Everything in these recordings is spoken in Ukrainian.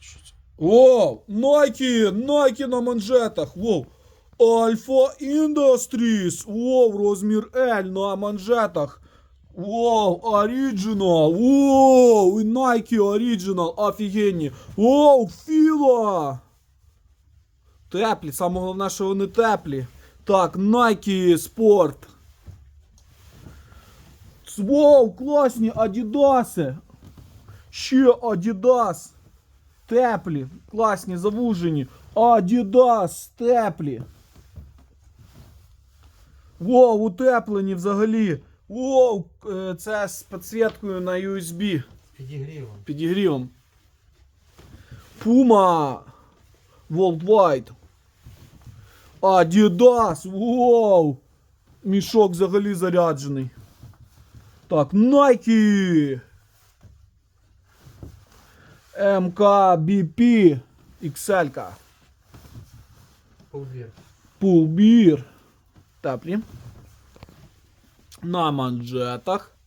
що? Воу! Nike! Nike на манжетах! Воу! Alpha Industries! Воу, розмір L на манжетах! Воу, Original! Воу! І Nike Original! Офігенні! Воу, Філа! Теплі, саме головне, що вони теплі. Так, Nike Sport. Воу, класні Адідаси. Ще Адідас. Теплі, класні, завужені. Адідас, теплі. Воу, утеплені взагалі. Воу, е, це з підсвіткою на USB. Підігрівом. Підігрівом. Puma. Worldwide. Adidas. Воу. Мішок взагалі заряджений. Так, Nike. MKBP. XL. -ка. Повір. Пулбір. Теплі. На манжетах.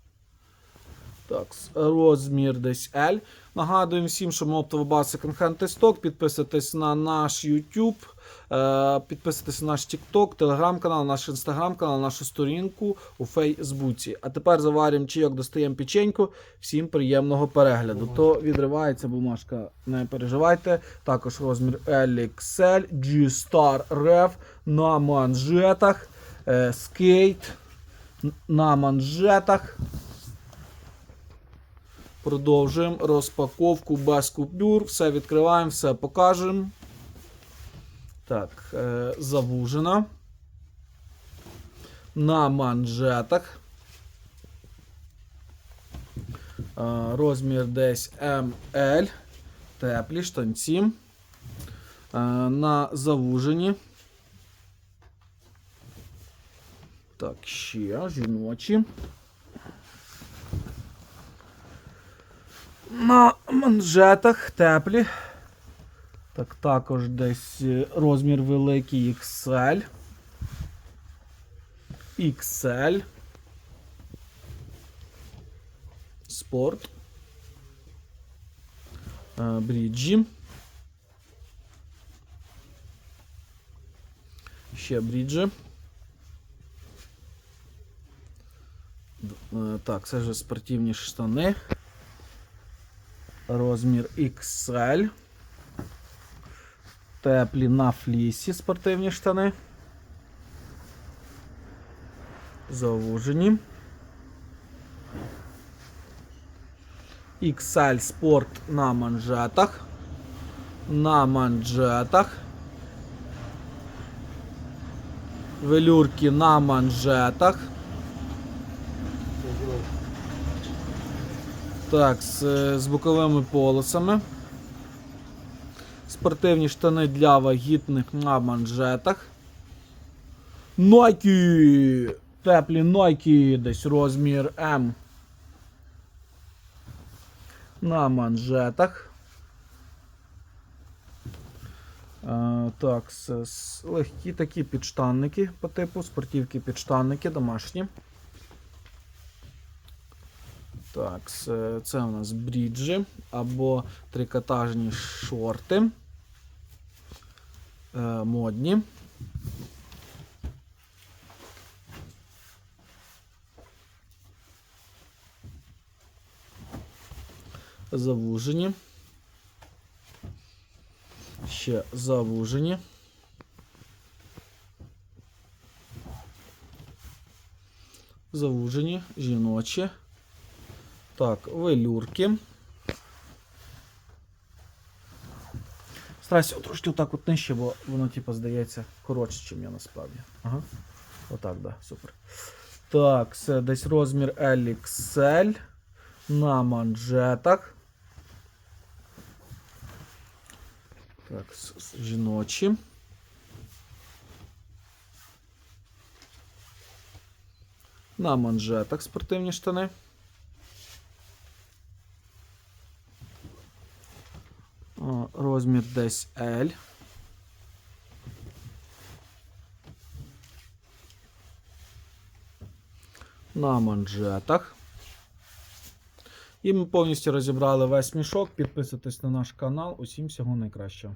Так, розмір десь L. Нагадуємо всім, що ми оптова база Тесток. Підписуйтесь на наш YouTube, е, підписуйтесь на наш TikTok, Telegram канал, наш Instagram канал, нашу сторінку у Фейсбуці. А тепер заваримо чайок, достаємо печеньку. Всім приємного перегляду. То відривається бумажка, не переживайте. Також розмір LXL, G-Star Rev на манжетах, скейт на манжетах. Продовжуємо розпаковку без купюр. Все відкриваємо, все покажемо. Так, е, завужена. На манжетах. Е, розмір десь ML. Теплі штанці. Е, на завужені. Так, ще жіночі. На манжетах теплі. Так, також десь е, розмір великий XL. XL. Спорт. Е, Бріджі. Ще бріджі. Е, Так, це вже спортивні штани. Розмір XL. Теплі на флісі спортивні штани. Завужені. XL Sport на манжетах. На манжетах. Велюрки на манжетах. Так, з, з боковими полосами. Спортивні штани для вагітних на манжетах. Nike! Теплі Nike, десь розмір М. На манжетах. Е, так, легкі такі підштанники по типу, спортивки підштанники домашні. Так, це у нас бріджі або трикотажні шорти. Е, модні. Завужені. Ще завужені. Завужені, жіночі. Так, велюрки. Старайся трошки отак от нижче, бо воно, типу, здається коротше, ніж я насправді. Ага. Отак, да, супер. Так, це десь розмір LXL на манжетах. Так, с- с- жіночі. На манжетах спортивні штани. Розмір десь L. На манжетах. І ми повністю розібрали весь мішок. Підписуйтесь на наш канал. Усім всього найкращого.